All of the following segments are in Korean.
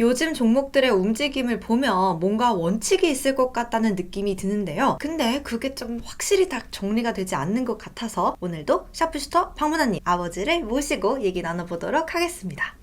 요즘 종목들의 움직임을 보면 뭔가 원칙이 있을 것 같다는 느낌이 드는데요. 근데 그게 좀 확실히 다 정리가 되지 않는 것 같아서 오늘도 샤프슈터 방문한님 아버지를 모시고 얘기 나눠보도록 하겠습니다.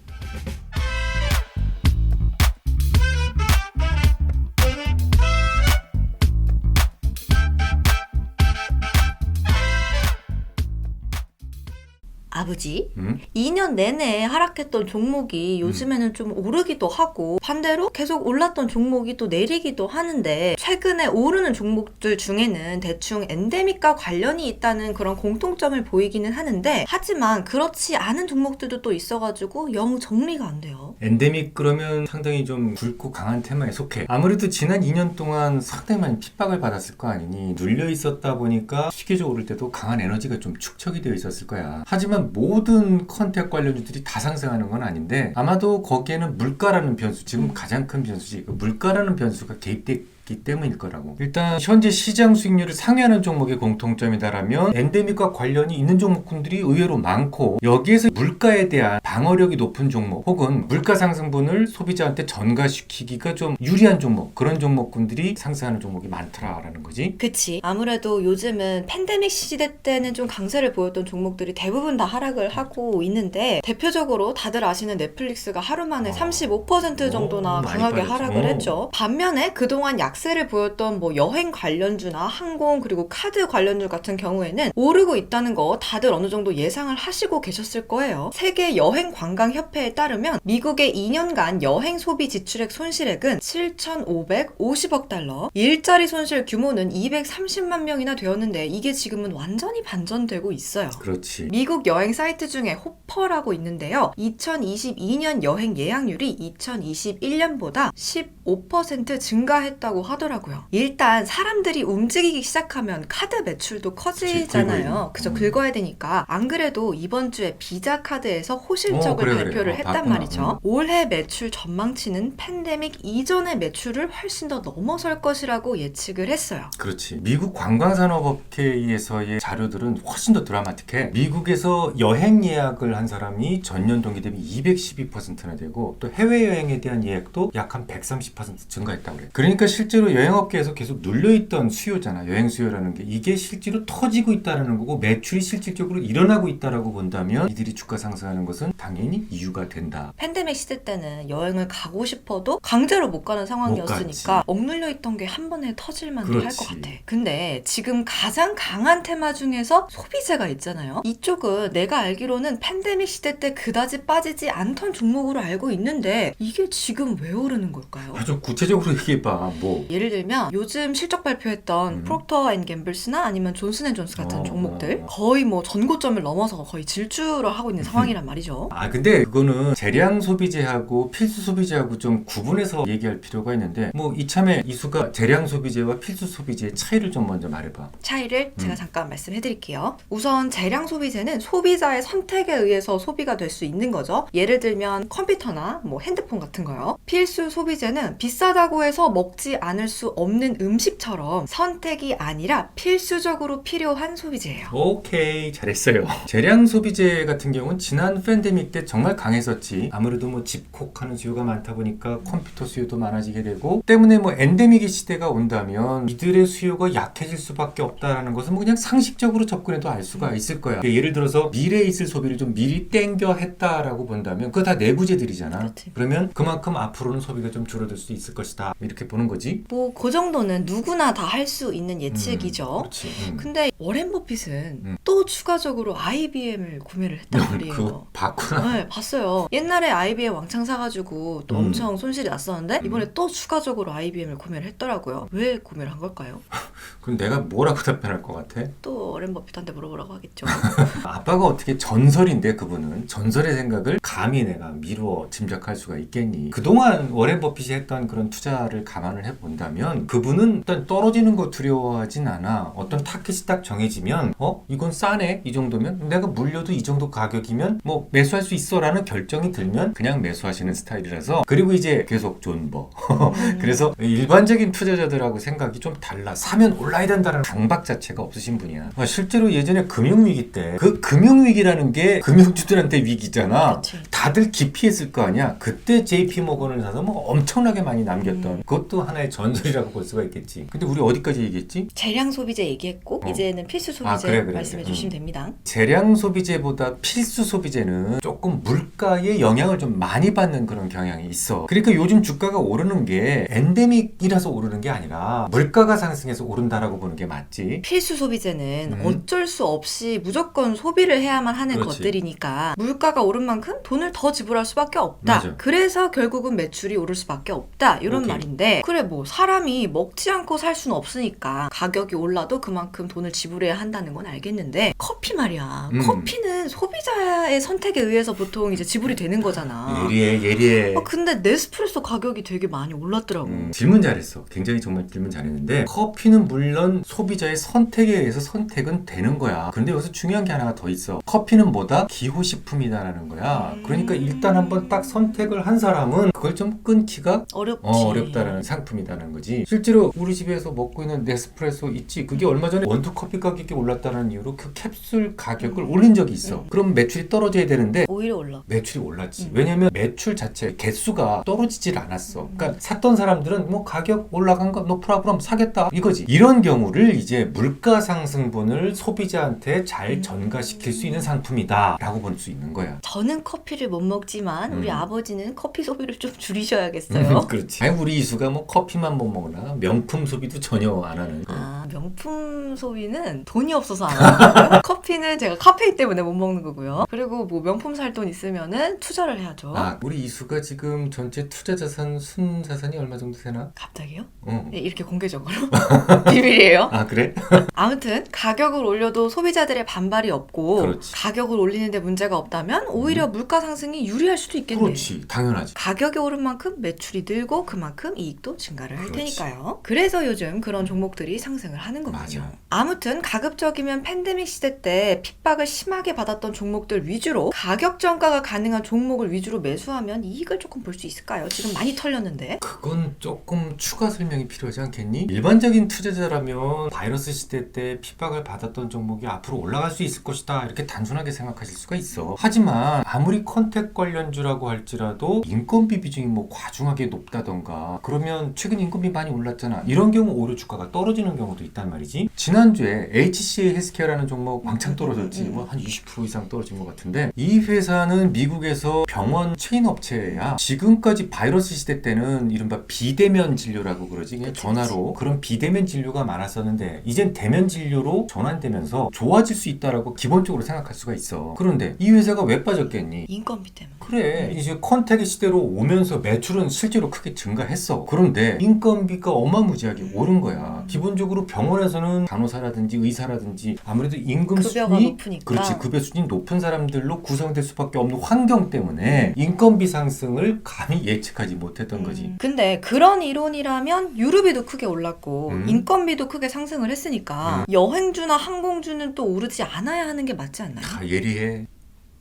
아버지, 음? 2년 내내 하락했던 종목이 요즘에는 좀 오르기도 하고 반대로 계속 올랐던 종목이 또 내리기도 하는데 최근에 오르는 종목들 중에는 대충 엔데믹과 관련이 있다는 그런 공통점을 보이기는 하는데 하지만 그렇지 않은 종목들도 또 있어가지고 영 정리가 안 돼요. 엔데믹 그러면 상당히 좀 굵고 강한 테마에 속해. 아무래도 지난 2년 동안 상당히 많이 핍박을 받았을 거 아니니 눌려 있었다 보니까 시기적으로 오를 때도 강한 에너지가 좀 축적이 되어 있었을 거야. 하지만 모든 컨택 관련주들이 다 상승하는 건 아닌데 아마도 거기에는 물가라는 변수, 지금 가장 큰 변수지. 그 물가라는 변수가 개입돼 있기 때문일 거라고. 일단 현재 시장 수익률을 상회하는 종목의 공통점이다라면 엔데믹과 관련이 있는 종목군들이 의외로 많고 여기에서 물가에 대한 방어력이 높은 종목 혹은 물가 상승분을 소비자한테 전가시키기가 좀 유리한 종목 그런 종목군들이 상승하는 종목이 많더라라는 거지. 그치. 아무래도 요즘은 팬데믹 시대 때는 좀 강세를 보였던 종목들이 대부분 다 하락을 하고 있는데 대표적으로 다들 아시는 넷플릭스가 하루 만에 어. 35% 정도나 오, 강하게. 하락을 했죠. 반면에 그동안 약 세를 보였던 뭐 여행 관련주나 항공 그리고 카드 관련주 같은 경우에는 오르고 있다는 거 다들 어느 정도 예상을 하시고 계셨을 거예요. 세계 여행 관광 협회에 따르면 미국의 2년간 여행 소비 지출액 손실액은 7,550억 달러, 일자리 손실 규모는 230만 명이나 되었는데 이게 지금은 완전히 반전되고 있어요. 그렇지. 미국 여행 사이트 중에 호퍼라고 있는데요. 2022년 여행 예약률이 2021년보다 15% 증가했다고 하더라고요. 일단 사람들이 움직이기 시작하면 카드 매출도 커지잖아요. 그죠? 음. 긁어야 되니까. 안 그래도 이번 주에 비자 카드에서 호실적을 어, 그래, 그래. 발표를 어, 했단 봤구나. 말이죠. 올해 매출 전망치는 팬데믹 이전의 매출을 훨씬 더 넘어설 것이라고 예측을 했어요. 그렇지. 미국 관광산업업계에서의 자료들은 훨씬 더 드라마틱해. 미국에서 여행 예약을 한 사람이 전년 동기 대비 212%나 되고 또 해외여행에 대한 예약도 약 한 130% 증가했다고 그래. 그러니까 실제 로 여행업계에서 계속 눌려있던 수요잖아. 여행 수요라는 게. 이게 실제로 터지고 있다는 거고 매출이 실질적으로 일어나고 있다라고 본다면 이들이 주가 상승하는 것은 당연히 이유가 된다. 팬데믹 시대 때는 여행을 가고 싶어도 강제로 못 가는 상황이었으니까 억눌려 있던 게 한 번에 터질 만도 할 것. 같아. 근데 지금 가장 강한 테마 중에서 소비재가 있잖아요. 이쪽은 내가 알기로는 팬데믹 시대 때 그다지 빠지지 않던 종목으로 알고 있는데 이게 지금 왜 오르는 걸까요? 아주 구체적으로 얘기해봐. 뭐. 예를 들면 요즘 실적 발표했던 음. 프록터 앤 갬블스나 아니면 존슨앤존스 같은 어, 종목들 어. 거의 뭐 전고점을 넘어서 거의 질주를 하고 있는 상황이란 말이죠. 아 근데 그거는 재량 소비재하고 필수 소비재하고 좀 구분해서 얘기할 필요가 있는데 뭐 이참에 이수가 재량 소비재와 필수 소비재의 차이를 좀 먼저 말해봐. 차이를 제가 음. 잠깐 말씀해 드릴게요. 우선 재량 소비재는 소비자의 선택에 의해서 소비가 될 수 있는 거죠. 예를 들면 컴퓨터나 뭐 핸드폰 같은 거요. 필수 소비재는 비싸다고 해서 먹지 않을 수 없는 음식처럼 선택이 아니라 필수적으로 필요한 소비재예요. 오케이 잘했어요. 재량 소비재 같은 경우는 지난 팬데믹 때 정말 강했었지. 아무래도 뭐 집콕하는 수요가 많다 보니까 컴퓨터 수요도 많아지게 되고 때문에 뭐 엔데믹의 시대가 온다면 이들의 수요가 약해질 수밖에 없다라는 것은 뭐 그냥 상식적으로 접근해도 알 수가 있을 거야. 예를 들어서 미래에 있을 소비를 좀 미리 땡겨 했다라고 본다면 그거 다 내부재들이잖아. 그렇지. 그러면 그만큼 앞으로는 소비가 좀 줄어들 수 있을 것이다. 이렇게 보는 거지. 뭐그 정도는 누구나 다 할 수 있는 예측이죠. 음. 음. 근데 워렌 버핏은 음. 또 추가적으로 IBM을 구매를 했단 말이에요. 그거 봤구나. 네, 봤어요. 옛날에 IBM 왕창 사가지고 또 음. 엄청 손실이 났었는데 음. 이번에 또 추가적으로 IBM을 구매를 했더라고요. 왜 구매를 한 걸까요? 그럼 내가 뭐라고 답변할 것 같아? 또 워렌 버핏한테 물어보라고 하겠죠. 아빠가 어떻게 전설인데 그분은 전설의 생각을 감히 내가 미루어 짐작할 수가 있겠니? 그동안 워렌 버핏이 했던 그런 투자를 감안을 해보면 본다면 그분은 일단 떨어지는 거 두려워하진 않아. 어떤 타켓이 딱 정해지면 어 이건 싸네 이 정도면 내가 물려도 이 정도 가격이면 뭐 매수할 수 있어라는 결정이 들면 그냥 매수하시는 스타일이라서 그리고 이제 계속 존버. 음. 그래서 일반적인 투자자들하고 생각이 좀 달라. 사면 올라야 된다는 강박 자체가 없으신 분이야. 아, 실제로 예전에 금융위기 때 그 금융위기라는 게 금융주들한테 위기잖아. 그치. 다들 기피했을 거 아니야. 그때 JP 모건을 사서 뭐 엄청나게 많이 남겼던 음. 그것도 하나의 전 설이라고 볼 수가 있겠지. 근데 우리 어디까지 얘기했지? 재량 소비재 얘기했고 어. 이제는 필수 소비재 아, 그래, 그래, 말씀해 그래. 주시면 음. 됩니다. 재량 소비재보다 필수 소비재는 조금 물가에 영향을 좀 많이 받는 그런 경향이 있어. 그러니까 요즘 주가가 오르는 게 엔데믹이라서 오르는 게 아니라 물가가 상승해서 오른다라고 보는 게 맞지. 필수 소비재는 음. 어쩔 수 없이 무조건 소비를 해야만 하는 그렇지. 것들이니까 물가가 오른 만큼 돈을 더 지불할 수밖에 없다. 맞아. 그래서 결국은 매출이 오를 수밖에 없다. 이런 오케이. 말인데 그래 뭐 사람이 먹지 않고 살 수는 없으니까 가격이 올라도 그만큼 돈을 지불해야 한다는 건 알겠는데 커피 말이야. 음. 커피는 소비자의 선택에 의해서 보통 이제 지불이 되는 거잖아. 예리해, 예리해. 어, 근데 네스프레소 가격이 되게 많이 올랐더라고. 음, 질문 잘했어. 굉장히 정말 질문 잘했는데 커피는 물론 소비자의 선택에 의해서 선택은 되는 거야. 근데 여기서 중요한 게 하나가 더 있어. 커피는 뭐다? 기호식품이다라는 거야. 음. 그러니까 일단 한번 딱 선택을 한 사람은 그걸 좀 끊기가 어렵지. 어, 어렵다라는 상품이 다는 거지. 실제로 우리 집에서 먹고 있는 네스프레소 있지. 그게 얼마 전에 원두 커피 가격이 올랐다는 이유로 그 캡슐 가격을 올린 적이 있어. 음. 그럼 매출이 떨어져야 되는데 오히려 올라. 매출이 올랐지. 음. 왜냐면 매출 자체 개수가 떨어지질 않았어. 그러니까 샀던 사람들은 뭐 가격 올라간 거 노 프라브럼 사겠다 이거지. 이런 경우를 이제 물가 상승분을 소비자한테 잘 음. 전가시킬 수 있는 상품이다 라고 볼 수 있는 거야. 저는 커피를 못 먹지만 우리 음. 아버지는 커피 소비를 좀 줄이셔야겠어요. 그렇지. 아니 우리 이수가 뭐 커피 만못 먹나 명품 소비도 전혀 안 하는. 아, 명품 소비는 돈이 없어서 안 하는 거고요. 커피는 제가 카페인 때문에 못 먹는 거고요. 그리고 뭐 명품 살 돈 있으면은 투자를 해야죠. 아, 우리 이수가 지금 전체 투자 자산 순 자산이 얼마 정도 되나? 갑자기요? 어. 네, 이렇게 공개적으로? 비밀이에요. 아 그래? 아무튼 가격을 올려도 소비자들의 반발이 없고 그렇지. 가격을 올리는데 문제가 없다면 오히려 물가 상승이 유리할 수도 있겠네요. 그렇지, 당연하지. 가격이 오른 만큼 매출이 늘고 그만큼 이익도 증가를 할 그렇지. 테니까요. 그래서 요즘 그런 종목들이 상승을 하는 거군요. 맞아. 아무튼 가급적이면 팬데믹 시대 때 핍박을 심하게 받았던 종목들 위주로 가격 전가가 가능한 종목을 위주로 매수하면 이익을 조금 볼 수 있을까요? 지금 많이 털렸는데. 그건 조금 추가 설명이 필요하지 않겠니? 일반적인 투자자라면 바이러스 시대 때 핍박을 받았던 종목이 앞으로 올라갈 수 있을 것이다 이렇게 단순하게 생각하실 수가 있어. 하지만 아무리 컨택 관련주라고 할지라도 인건비 비중이 뭐 과중하게 높다던가 그러면 최근 인건비 많이 올랐잖아. 이런 경우 오히려 주가가 떨어지는 경우도 있단 말이지. 지난주에 HCA 헬스케어라는 종목 왕창 떨어졌지. 뭐 한 20% 이상 떨어진 것 같은데 이 회사는 미국에서 병원 체인 업체야. 지금까지 바이러스 시대 때는 이른바 비대면 진료라고 그러지. 그냥 그치, 전화로 그런 비대면 진료가 많았었는데 이젠 대면 진료로 전환되면서 좋아질 수 있다라고 기본적으로 생각할 수가 있어. 그런데 이 회사가 왜 빠졌겠니? 인건비 때문에. 그래 이제 컨택의 시대로 오면서 매출은 실제로 크게 증가했어 그런데 인 건비가 어마무지하게 오른 거야 기본적으로 병원에서는 간호사라든지 의사라든지 아무래도 임금 급여가 수준이 높으니까. 그렇지 급여 수준이 높은 사람들로 구성될 수밖에 없는 환경 때문에 인건비 상승을 감히 예측하지 못했던 거지 음, 근데 그런 이론이라면 유류비도 크게 올랐고 음. 인건비도 크게 상승을 했으니까 여행주나 항공주는 또 오르지 않아야 하는 게 맞지 않나요? 다 예리해.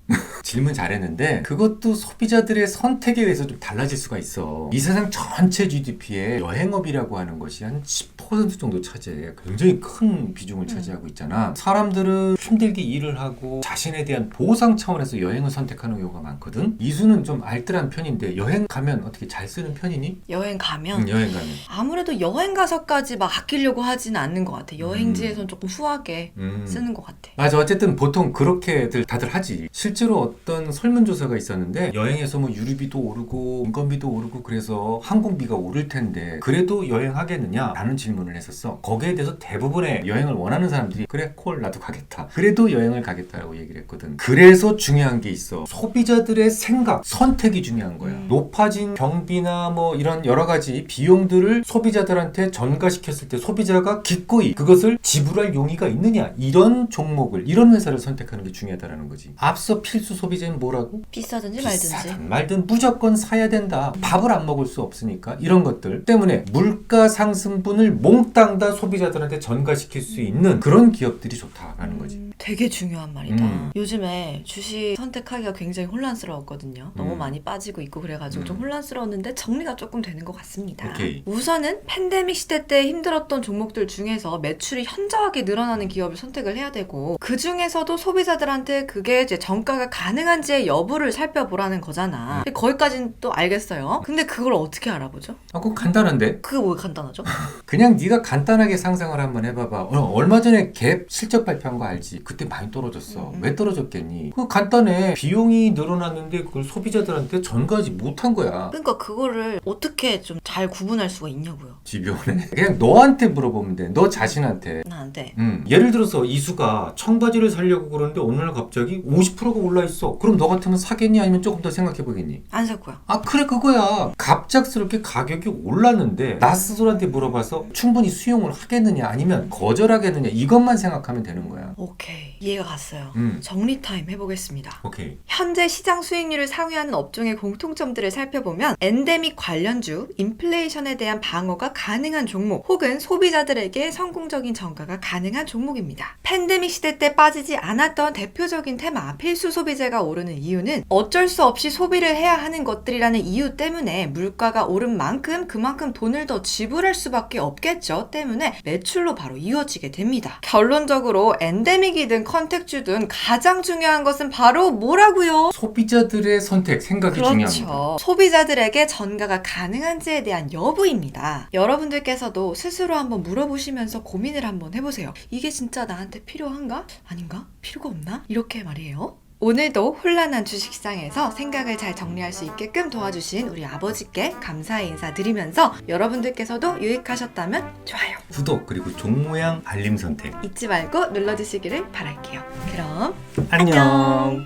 질문 잘했는데 그것도 소비자들의 선택에 의해서 좀 달라질 수가 있어. 이 세상 전체 GDP에 여행업이라고 하는 것이 한 10% 정도 차지해. 굉장히 큰 비중을 차지하고 있잖아. 사람들은 힘들게 일을 하고 자신에 대한 보상 차원에서 여행을 선택하는 경우가 많거든. 이수는 좀 알뜰한 편인데 여행 가면 어떻게 잘 쓰는 편이니? 여행 가면 응, 여행 가면. 아무래도 여행 가서까지 막 아끼려고 하지는 않는 것 같아. 여행지에선 조금 후하게 음. 쓰는 것 같아. 맞아. 어쨌든 보통 그렇게들 다들 하지. 실제로 어떤 설문조사가 있었는데 여행에서 뭐 유류비도 오르고 인건비도 오르고 그래서 항공비가 오를 텐데 그래도 여행하겠느냐? 라는 질문을 했었어. 거기에 대해서 대부분의 여행을 원하는 사람들이 그래 콜 나도 가겠다. 그래도 여행을 가겠다라고 얘기를 했거든. 그래서 중요한 게 있어. 소비자들의 생각, 선택이 중요한 거야. 음. 높아진 경비나 뭐 이런 여러 가지 비용들을 소비자들한테 전가시켰을 때 소비자가 기꺼이 그것을 지불할 용의가 있느냐 이런 종목을 이런 회사를 선택하는 게 중요하다라는 거지 앞서 필수 소비자는 뭐라고? 비싸든지 말든지. 비싸든 말든 무조건 사야 된다. 밥을 안 먹을 수 없으니까 이런 것들 때문에 물가 상승분을 몽땅 다 소비자들한테 전가시킬 수 있는 그런 기업들이 좋다라는 거지. 음, 되게 중요한 말이다. 음. 요즘에 주식 선택하기가 굉장히 혼란스러웠거든요. 너무 음. 많이 빠지고 있고 그래가지고 음. 좀 혼란스러웠는데 정리가 조금 되는 것 같습니다. 오케이. 우선은 팬데믹 시대 때 힘들었던 종목들 중에서 매출이 현저하게 늘어나는 기업을 선택을 해야 되고 그 중에서도 소비자들한테 그게 이제 정가가 가 능한지의 여부를 살펴보라는 거잖아. 근데 거기까지는 또 알겠어요. 근데 그걸 어떻게 알아보죠? 아, 그거 간단한데? 그게 뭐 간단하죠? 그냥 네가 간단하게 상상을 한번 해봐봐. 어, 얼마 전에 갭 실적 발표한 거 알지? 그때 많이 떨어졌어. 음. 왜 떨어졌겠니? 그거 간단해. 비용이 늘어났는데 그걸 소비자들한테 전가하지 못한 거야. 그러니까 그거를 어떻게 좀 잘 구분할 수가 있냐고요. 집요하네. 그냥 너한테 물어보면 돼. 너 자신한테. 나한테. 음, 예를 들어서 이수가 청바지를 살려고 그러는데 어느 날 갑자기 50%가 올라 있어. 그럼 너 같으면 사겠니? 아니면 조금 더 생각해 보겠니? 안 살 거야. 아 그래 그거야. 갑작스럽게 가격이 올랐는데 나 스스로한테 물어봐서 충분히 수용을 하겠느냐 아니면 거절하겠느냐 이것만 생각하면 되는 거야. 오케이. 이해가 갔어요. 음, 정리 타임 해보겠습니다. 오케이. 현재 시장 수익률을 상회하는 업종의 공통점들을 살펴보면 엔데믹 관련주, 인플레이션에 대한 방어가 가능한 종목 혹은 소비자들에게 성공적인 전가가 가능한 종목입니다. 팬데믹 시대 때 빠지지 않았던 대표적인 테마 필수 소비재 가 오르는 이유는 어쩔 수 없이 소비를 해야 하는 것들이라는 이유 때문에 물가가 오른 만큼 그만큼 돈을 더 지불할 수밖에 없겠죠. 때문에 매출로 바로 이어지게 됩니다. 결론적으로 엔데믹이든 컨택주든 가장 중요한 것은 바로 뭐라고요? 소비자들의 선택 생각이 중요합니다. 그렇죠. 소비자들에게 전가가 가능한지에 대한 여부입니다. 여러분들께서도 스스로 한번 물어보시면서 고민을 한번 해보세요. 이게 진짜 나한테 필요한가? 아닌가? 필요가 없나? 이렇게 말이에요. 오늘도 혼란한 주식시장에서 생각을 잘 정리할 수 있게끔 도와주신 우리 아버지께 감사의 인사 드리면서 여러분들께서도 유익하셨다면 좋아요. 구독 그리고 종 모양 알림 선택. 잊지 말고 눌러주시기를 바랄게요. 그럼 안녕.